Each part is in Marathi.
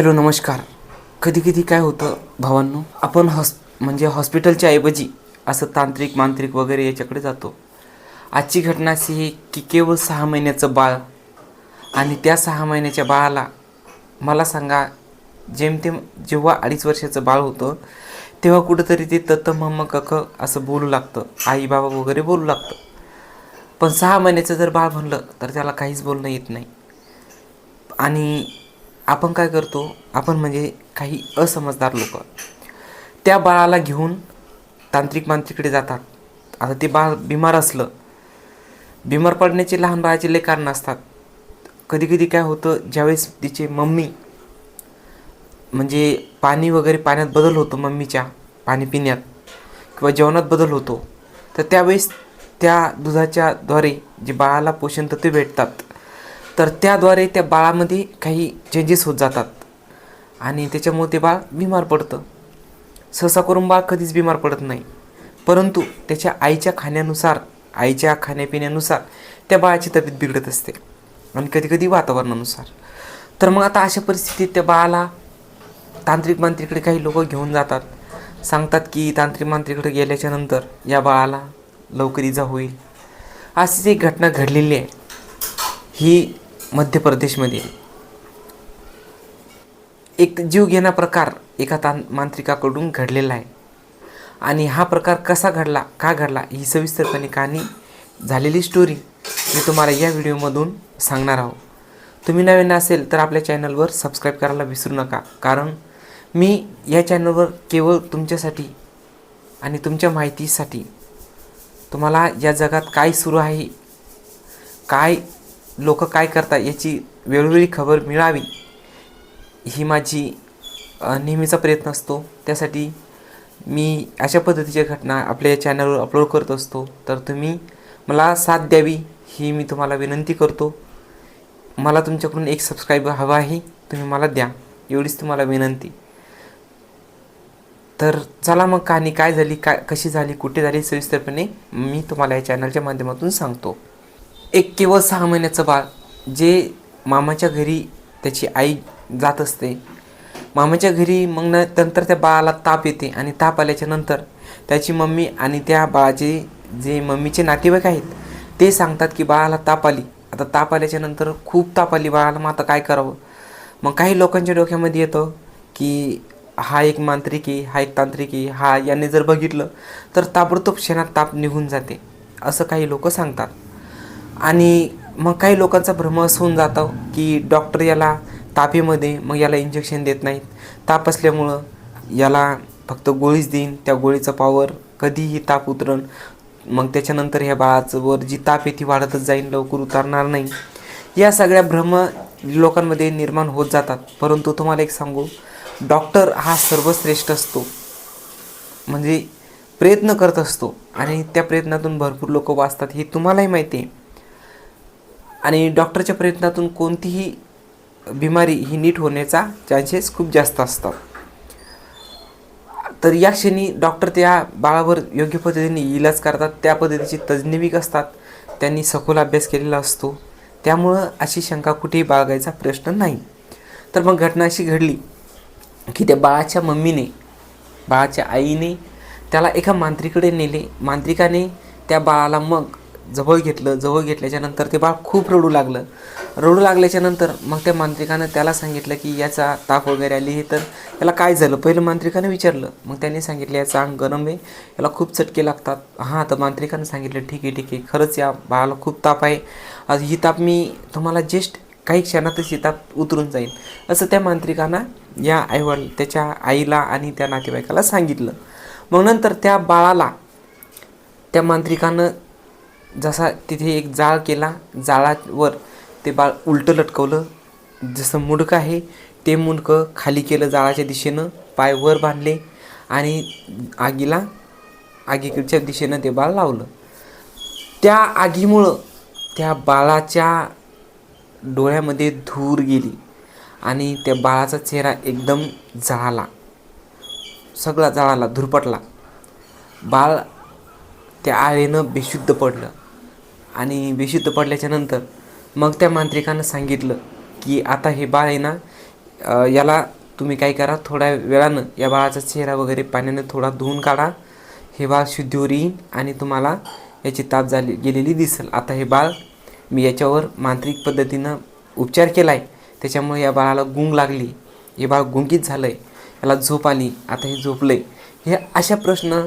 हॅलो नमस्कार. कधी कधी काय होतं भावांनो आपण हॉस् म्हणजे हॉस्पिटलच्या ऐवजी असं तांत्रिक मांत्रिक वगैरे याच्याकडे जातो. आजची घटना अशी आहे की केवळ सहा महिन्याचं बाळ आणि त्या सहा महिन्याच्या बाळाला मला सांगा जेमतेम जेव्हा अडीच वर्षाचं बाळ होतं तेव्हा कुठंतरी ते तत मम्म कख असं बोलू लागतं. आई बाबा वगैरे बोलू लागतं. पण सहा महिन्याचं जर बाळ म्हणलं तर त्याला काहीच बोलणं येत नाही. आणि आपण काय करतो? आपण म्हणजे काही असमजदार लोक. त्या बाळाला घेऊन तांत्रिक मांत्रिकडे जातात. आता ते बाळ बिमार असलं बिमार पडण्याचे लहान बाळाचे लय कारण असतात. कधी कधी काय होतं ज्यावेळेस तिचे मम्मी म्हणजे पाणी वगैरे पाण्यात बदल होतो मम्मीच्या पाणी पिण्यात किंवा जेवणात बदल होतो तर त्यावेळेस त्या दुधाच्याद्वारे जे बाळाला पोषण तत्वे भेटतात तर त्याद्वारे त्या बाळामध्ये काही चेंजेस होत जातात. आणि त्याच्यामुळे ते बाळ बिमार पडतं. सहसा करून बाळ कधीच बिमार पडत नाही. परंतु त्याच्या आईच्या खाण्यानुसार आईच्या खाण्यापिण्यानुसार त्या बाळाची तब्येत बिघडत असते. आणि कधीकधी वातावरणानुसार. तर मग आता अशा परिस्थितीत त्या बाळाला तांत्रिक मांत्रिकडे काही लोक घेऊन जातात. सांगतात की तांत्रिक मांत्रिकडे गेल्याच्यानंतर या बाळाला लवकर इजा होईल. अशीच एक घटना घडलेली आहे. ही मध्य प्रदेशमध्ये एक जीव घेणा प्रकार एका तां मांत्रिकाकडून घडलेला आहे. आणि हा प्रकार कसा घडला का घडला ही सविस्तरपणे कहाणी झालेली स्टोरी मी तुम्हाला या व्हिडिओमधून सांगणार आहोत तुम्ही नवीन असेल तर आपल्या चॅनलवर सबस्क्राईब करायला विसरू नका. कारण मी या चॅनलवर केवळ तुमच्यासाठी आणि तुमच्या माहितीसाठी तुम्हाला या जगात काय सुरू आहे काय लोक काय करतात याची वेळोवेळी खबर मिळावी ही माझी नेहमीचा प्रयत्न असतो. त्यासाठी मी अशा पद्धतीच्या घटना आपल्या या चॅनलवर अपलोड करत असतो. तर तुम्ही मला साथ द्यावी ही मी तुम्हाला विनंती करतो. मला तुमच्याकडून एक सबस्क्राईबर हवा आहे तुम्ही मला द्या एवढीच तुम्हाला विनंती. तर चला मग कहाणी काय झाली काय कशी झाली कुठे झाली सविस्तरपणे मी तुम्हाला या चॅनलच्या माध्यमातून सांगतो. एक केवळ सहा महिन्याचं बाळ जे मामाच्या घरी त्याची आई जात असते. मामाच्या घरी मग नंतर त्या बाळाला ताप येते आणि ताप आल्याच्यानंतर त्याची मम्मी आणि त्या बाळाचे जे मम्मीचे नातेवाईक आहेत ते सांगतात की बाळाला ताप आली. आता ताप आल्याच्यानंतर खूप ताप आली. बाळाला मग आता काय करावं? मग काही लोकांच्या डोक्यामध्ये येतं की हा एक मांत्रिकी हा एक तांत्रिकी हा याने जर बघितलं तर ताबडतोब क्षणात ताप निघून जाते. असं काही लोक सांगतात. आणि मग काही लोकांचा भ्रम असं होऊन जातं की डॉक्टर याला तापेमध्ये मग याला इंजेक्शन देत नाहीत. ताप असल्यामुळं याला फक्त गोळीच देईन. त्या गोळीचा पावर कधीही ताप उतरण मग त्याच्यानंतर ह्या बाळाचं वर जी ताप आहे ती वाढतच जाईल लवकर उतरणार नाही. या सगळ्या भ्रम लोकांमध्ये निर्माण होत जातात. परंतु तुम्हाला एक सांगू डॉक्टर हा सर्वश्रेष्ठ असतो. म्हणजे प्रयत्न करत असतो. आणि त्या प्रयत्नातून भरपूर लोक वाचतात. हे तुम्हालाही माहिती आहे. आणि डॉक्टरच्या प्रयत्नातून कोणतीही बिमारी ही नीट होण्याचा चान्सेस खूप जास्त असतात. तर या क्षणी डॉक्टर त्या बाळावर योग्य पद्धतीने इलाज करतात त्या पद्धतीचे तज्ज्ञविक असतात त्यांनी सखोल अभ्यास केलेला असतो. त्यामुळं अशी शंका कुठेही बाळगायचा प्रश्न नाही. तर मग घटना अशी घडली की त्या बाळाच्या मम्मीने बाळाच्या आईने त्याला एका मांत्रिकडे नेले. मांत्रिकाने त्या बाळाला मग जवळ घेतलं जवळ घेतल्याच्यानंतर ते बाळ खूप रडू लागलं. रडू लागल्याच्यानंतर मग त्या मांत्रिकानं त्याला सांगितलं की याचा ताप वगैरे आली हे तर याला काय झालं? पहिलं मांत्रिकानं विचारलं. मग त्यांनी सांगितलं याचा अंग गरम आहे. याला खूप चटके लागतात. हां तर मांत्रिकानं सांगितलं ठीक आहे ठीक आहे. खरंच या बाळाला खूप ताप आहे. आज ही ताप मी तुम्हाला जस्ट काही क्षणातच ही ताप उतरून जाईल. असं त्या मांत्रिकानं या आईवड त्याच्या आईला आणि त्या नातेवाईकाला सांगितलं. मग नंतर त्या बाळाला त्या मांत्रिकानं जसा तिथे एक जाळ केला जाळावर ते बाळ उलटं लटकवलं. जसं मुडकं आहे ते मुंडकं खाली केलं जाळाच्या दिशेनं पाय वर बांधले आणि आगीला आगीकडच्या दिशेनं ते बाळ लावलं. त्या आगीमुळं त्या बाळाच्या डोळ्यामध्ये धूर गेली आणि त्या बाळाचा चेहरा एकदम जळाला. सगळा जळाला धुरपटला. बाळ त्या आळेनं बेशुद्ध पडलं. आणि बेशुद्ध पडल्याच्यानंतर मग त्या मांत्रिकानं सांगितलं की आता हे बाळ आहे ना याला तुम्ही काय करा थोड्या वेळानं या बाळाचा चेहरा वगैरे पाण्यानं थोडा धुवून काढा. हे बाळ शुद्धीवर येईल आणि तुम्हाला याची ताप झाली गेलेली दिसेल. आता हे बाळ मी याच्यावर मांत्रिक पद्धतीनं उपचार केला आहे त्याच्यामुळे या बाळाला गुंग लागली. हे बाळ गुंगीत झालं आहे याला झोप आली. आता हे झोपलं आहे हे अशा प्रश्न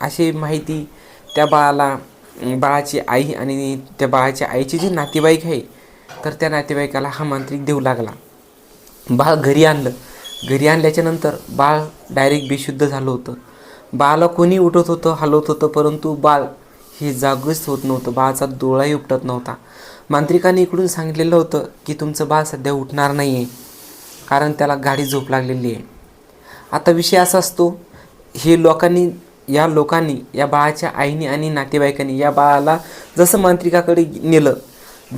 अशी माहिती त्या बाळाला बाळाची आई आणि त्या बाळाच्या आईचे जे नातेवाईक आहे तर त्या नातेवाईकाला हा मांत्रिक देऊ लागला. बाळ घरी आणलं. घरी आणल्याच्यानंतर बाळ डायरेक्ट बेशुद्ध झालं होतं. बाळाला कोणी उठत होतं हलवत होतं परंतु बाळ हे जागच होत नव्हतं. बाळाचा डोळाही उपटत नव्हता. मांत्रिकाने इकडून सांगितलेलं होतं की तुमचं बाळ सध्या उठणार नाही आहे कारण त्याला गाडी झोप लागलेली आहे. आता विषय असा असतो हे लोकांनी या लोकांनी या बाळाच्या आईने आणि नातेवाईकांनी या बाळाला जसं मांत्रिकाकडे नेलं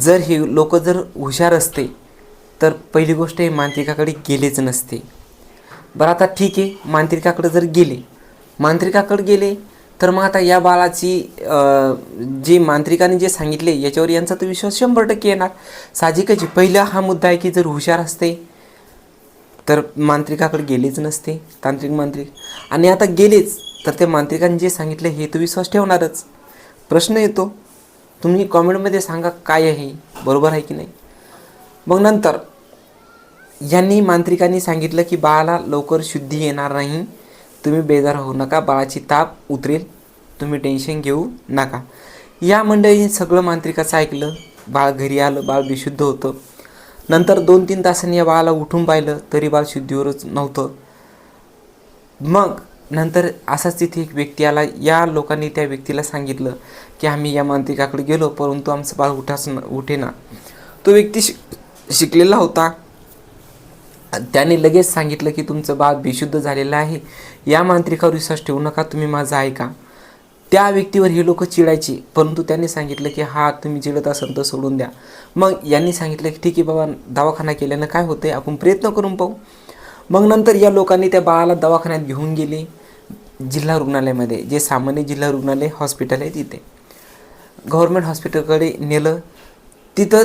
जर हे लोक जर हुशार असते तर पहिली गोष्ट हे मांत्रिकाकडे गेलेच नसते. बरं आता ठीक आहे मांत्रिकाकडे जर गेले मांत्रिकाकडे गेले तर मग आता या बाळाची जे मांत्रिकाने जे सांगितले याच्यावर यांचा तर विश्वास शंभर टक्के येणार. साहजिकच पहिला हा मुद्दा आहे की जर हुशार असते तर मांत्रिकाकडे गेलेच नसते तांत्रिक मांत्रिक. आणि आता गेलेच तर ते मांत्रिकांनी जे सांगितलं हे तू विश्वास ठेवणारच. प्रश्न येतो तुम्ही कॉमेंटमध्ये सांगा काय आहे बरोबर आहे की नाही? मग नंतर यांनी मांत्रिकांनी सांगितलं की बाळाला लवकर शुद्धी येणार नाही तुम्ही बेजार होऊ नका बाळाची ताप उतरेल तुम्ही टेन्शन घेऊ नका. या मंडळीने सगळं मांत्रिकाचं ऐकलं बाळ घरी आलं बाळ बेशुद्ध होतं. नंतर दोन तीन तासांनी या बाळाला उठून पाहिलं तरी बाळ शुद्धीवरच नव्हतं. मग नंतर असाच तिथे एक व्यक्ती आला. या लोकांनी त्या व्यक्तीला सांगितलं की आम्ही या मांत्रिकाकडे गेलो परंतु आमचं बाळ उठास न उठेना. तो व्यक्ती शिक शिकलेला होता. त्याने लगेच सांगितलं की तुमचं बाळ बेशुद्ध झालेलं आहे. या मांत्रिकावर विश्वास ठेवू नका तुम्ही माझा ऐका. त्या व्यक्तीवर हे लोक चिडायचे परंतु त्यांनी सांगितलं की हा तुम्ही चिडत असाल तर सोडून द्या. मग यांनी सांगितलं की ठीक आहे बाबा दवाखाना केल्यानं काय होतं आपण प्रयत्न करून पाहू. मग नंतर या लोकांनी त्या बाळाला दवाखान्यात घेऊन गेले. जिल्हा रुग्णालयामध्ये जे सामान्य जिल्हा रुग्णालय हॉस्पिटल आहे तिथे. गव्हर्मेंट हॉस्पिटलकडे नेलं. तिथं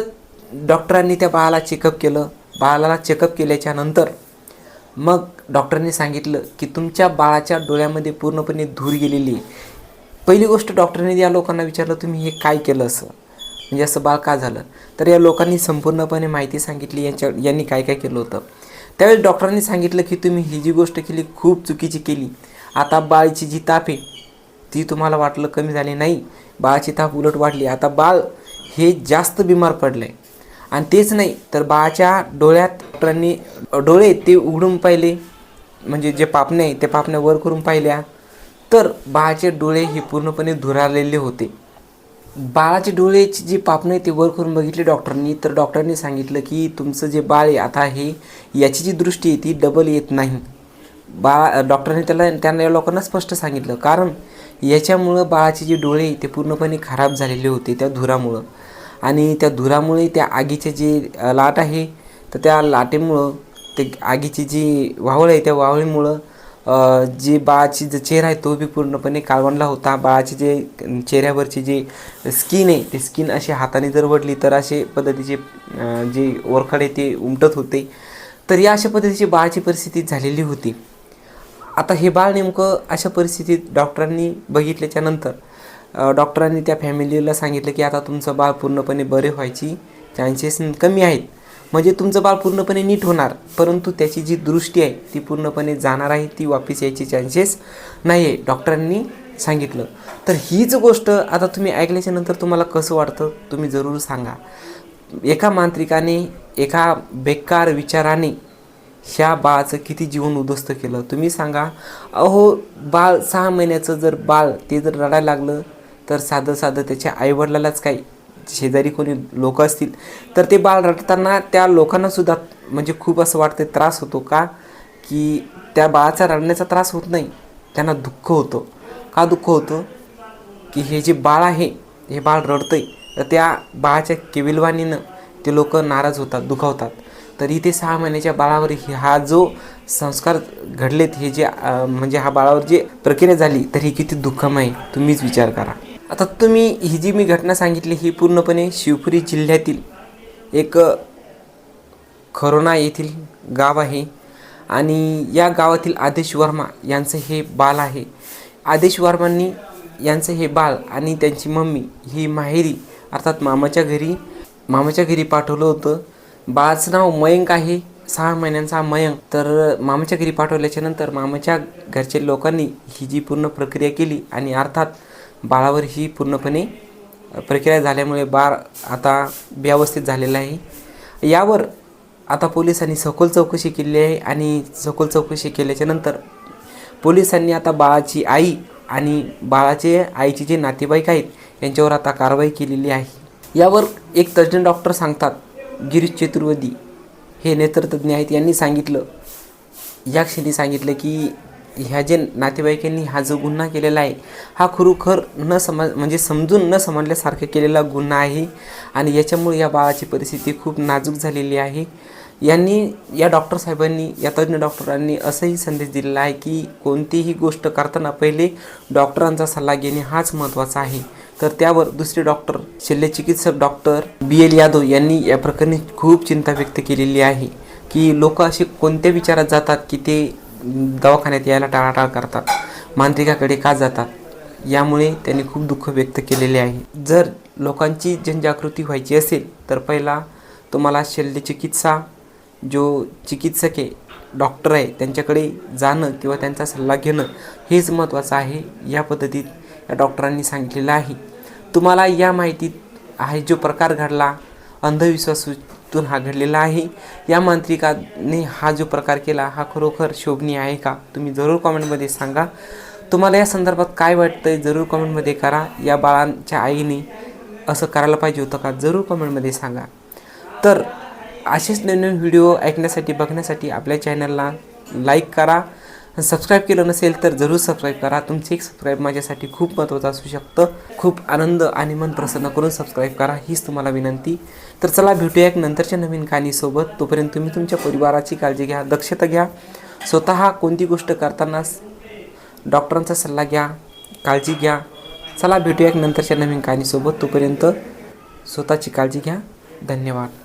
डॉक्टरांनी त्या बाळाला चेकअप केलं. बाळाला चेकअप केल्याच्यानंतर मग डॉक्टरांनी सांगितलं की तुमच्या बाळाच्या डोळ्यामध्ये पूर्णपणे धूर गेलेली आहे. पहिली गोष्ट डॉक्टरांनी या लोकांना विचारलं तुम्ही हे काय केलं असं? म्हणजे असं बाळ का झालं? तर या लोकांनी संपूर्णपणे माहिती सांगितली. यांच्या यांनी काय काय केलं होतं? त्यावेळेस डॉक्टरांनी सांगितलं की तुम्ही ही जी गोष्ट केली खूप चुकीची केली. आता बाळीची जी ताप आहे ती तुम्हाला वाटलं कमी झाली नाही. बाळाची ताप उलट वाढली. आता बाळ हे जास्त बिमार पडलं आहे आणि तेच नाही तर बाळाच्या डोळ्यात डॉक्टरांनी डोळे ते उघडून पाहिले म्हणजे जे पापणे आहे ते पापण्या वर करून पाहिल्या. तर बाळाचे डोळे हे पूर्णपणे धुरारलेले होते. बाळाचे डोळेची जी पापणं आहे ते वर करून बघितले डॉक्टरांनी तर डॉक्टरांनी सांगितलं की तुमचं जे बाळ आहे आता हे याची जी दृष्टी आहे ती डबल येत नाही. बाळा डॉक्टरांनी त्याला त्यांना या लोकांना स्पष्ट सांगितलं. कारण याच्यामुळं बाळाचे जे डोळे ते पूर्णपणे खराब झालेले होते त्या धुरामुळं. आणि त्या धुरामुळे त्या आगीचे जे लाट आहे तर त्या लाटेमुळं ते आगीची जी वावळ आहे त्या वावळीमुळं जी बाळाची जो चेहरा आहे तो बी पूर्णपणे काळवणला होता. बाळाची जे चेहऱ्यावरची जे स्किन आहे ते स्किन अशी हाताने जर वडली तर असे पद्धतीचे जे जे ओरखडे ते उमटत होते. तर या अशा पद्धतीची बाळाची परिस्थिती झालेली होती. आता हे बाळ नेमकं अशा परिस्थितीत डॉक्टरांनी बघितल्याच्या नंतर डॉक्टरांनी त्या फॅमिलीला सांगितलं की आता तुमचं बाळ पूर्णपणे बरे व्हायची चान्सेस कमी आहेत. म्हणजे तुमचं बाळ पूर्णपणे नीट होणार परंतु त्याची जी दृष्टी आहे ती पूर्णपणे जाणार आहे ती वापस यायची चान्सेस नाही आहे डॉक्टरांनी सांगितलं. तर हीच गोष्ट आता तुम्ही ऐकल्याच्या नंतर तुम्हाला कसं वाटतं तुम्ही जरूर सांगा. एका मांत्रिकाने एका बेकार विचाराने ह्या बाळाचं किती जीवन उद्ध्वस्त केलं? तुम्ही सांगा अहो बाळ सहा महिन्याचं जर बाळ ते जर रडायला लागलं तर साधं साधं त्याच्या आईवडिलालाच काही शेजारी कोणी लोक असतील तर ते बाळ रडताना त्या लोकांना सुद्धा म्हणजे खूप असं वाटतं त्रास होतो का? की त्या बाळाचा रडण्याचा त्रास होत नाही त्यांना दुःख होतं. का दुःख होतं? की हे जे बाळ आहे हे बाळ रडतंय तर त्या बाळाच्या केविलवाणीनं ते लोक नाराज होतात दुखावतात. तर इथे सहा महिन्याच्या बाळावर हा जो संस्कार घडलेत हे जे म्हणजे हा बाळावर जे प्रक्रिया झाली तर ही किती दुःखमय तुम्हीच विचार करा. आता तुम्ही ही जी मी घटना सांगितली ही पूर्णपणे शिवपुरी जिल्ह्यातील एक खरोना येथील गाव आहे. आणि या गावातील आदेश वर्मा यांचं हे बाल आहे. आदेश वर्मांनी यांचं हे बाल आणि त्यांची मम्मी ही माहेरी अर्थात मामाच्या घरी मामाच्या घरी पाठवलं होतं. बाळाचं नाव मयंक आहे सहा महिन्यांचा मयंक. तर मामाच्या घरी पाठवल्याच्या नंतर मामाच्या घरच्या लोकांनी ही जी पूर्ण प्रक्रिया केली आणि अर्थात बाळावर ही पूर्णपणे प्रक्रिया झाल्यामुळे बाळ आता व्यवस्थित झालेलं आहे. यावर आता पोलिसांनी सखोल चौकशी केली आहे आणि सखोल चौकशी केल्याच्यानंतर पोलिसांनी आता बाळाची आई आणि बाळाचे आईचे जे नातेवाईक आहेत यांच्यावर आता कारवाई केलेली आहे. यावर एक तज्ज्ञ डॉक्टर सांगतात गिरीश चतुर्वेदी हे नेत्रतज्ञ आहेत. यांनी सांगितलं या क्षणी सांगितलं की ह्या जे नातेवाईकांनी हा जो गुन्हा केलेला आहे हा खरोखर न समज म्हणजे समजून न समजल्यासारखा केलेला गुन्हा आहे आणि याच्यामुळे या बाळाची परिस्थिती खूप नाजूक झालेली आहे. यांनी या डॉक्टर साहेबांनी या तज्ज्ञ डॉक्टरांनी असंही संदेश दिलेला आहे की कोणतीही गोष्ट करताना पहिले डॉक्टरांचा सल्ला घेणे हाच महत्त्वाचा आहे. तर त्यावर दुसरे डॉक्टर शल्यचिकित्सक डॉक्टर बी एल यादव यांनी या प्रकरणी खूप चिंता व्यक्त केलेली आहे की लोक असे कोणत्या विचारात जातात की ते दवाखान्यात यायला टाळाटाळ करतात. मांत्रिकाकडे का जातात? यामुळे त्यांनी खूप दुःख व्यक्त केलेले आहे. जर लोकांची जनजागृती व्हायची असेल तर पहिला तुम्हाला शल्यचिकित्सा जो चिकित्सक आहे डॉक्टर आहे त्यांच्याकडे जाणं किंवा त्यांचा सल्ला घेणं हेच महत्त्वाचं आहे या पद्धतीत या डॉक्टरांनी सांगितलेलं आहे. तुम्हाला या माहितीत आहे जो प्रकार घडला तून हा घडलेला आहे. या मांत्रिकाने हा जो प्रकार केला हा खरोखर शोभनीय आहे का? तुम्ही जरूर कॉमेंटमध्ये सांगा. तुम्हाला या संदर्भात काय वाटतंय जरूर कॉमेंटमध्ये करा. या बाळांच्या आईने असं करायला पाहिजे होतं का? जरूर कॉमेंटमध्ये सांगा. तर असेच नवीन व्हिडिओ ऐकण्यासाठी बघण्यासाठी आपल्या चॅनलला लाईक करा. सबस्क्राईब केलं नसेल तर जरूर सबस्क्राईब करा. तुमचे एक सबस्क्राईब माझ्यासाठी खूप महत्त्वाचं असू शकतं. खूप आनंद आणि मन प्रसन्न करून सबस्क्राईब करा हीच तुम्हाला विनंती. तर चला भेटूया एक नंतरच्या नवीन कहाणीसोबत तोपर्यंत तुम्ही तुमच्या परिवाराची काळजी घ्या दक्षता घ्या. स्वतः कोणती गोष्ट करताना डॉक्टरांचा सल्ला घ्या काळजी घ्या. चला भेटूया एक नंतरच्या नवीन कहाणीसोबत तोपर्यंत स्वतःची काळजी घ्या. धन्यवाद.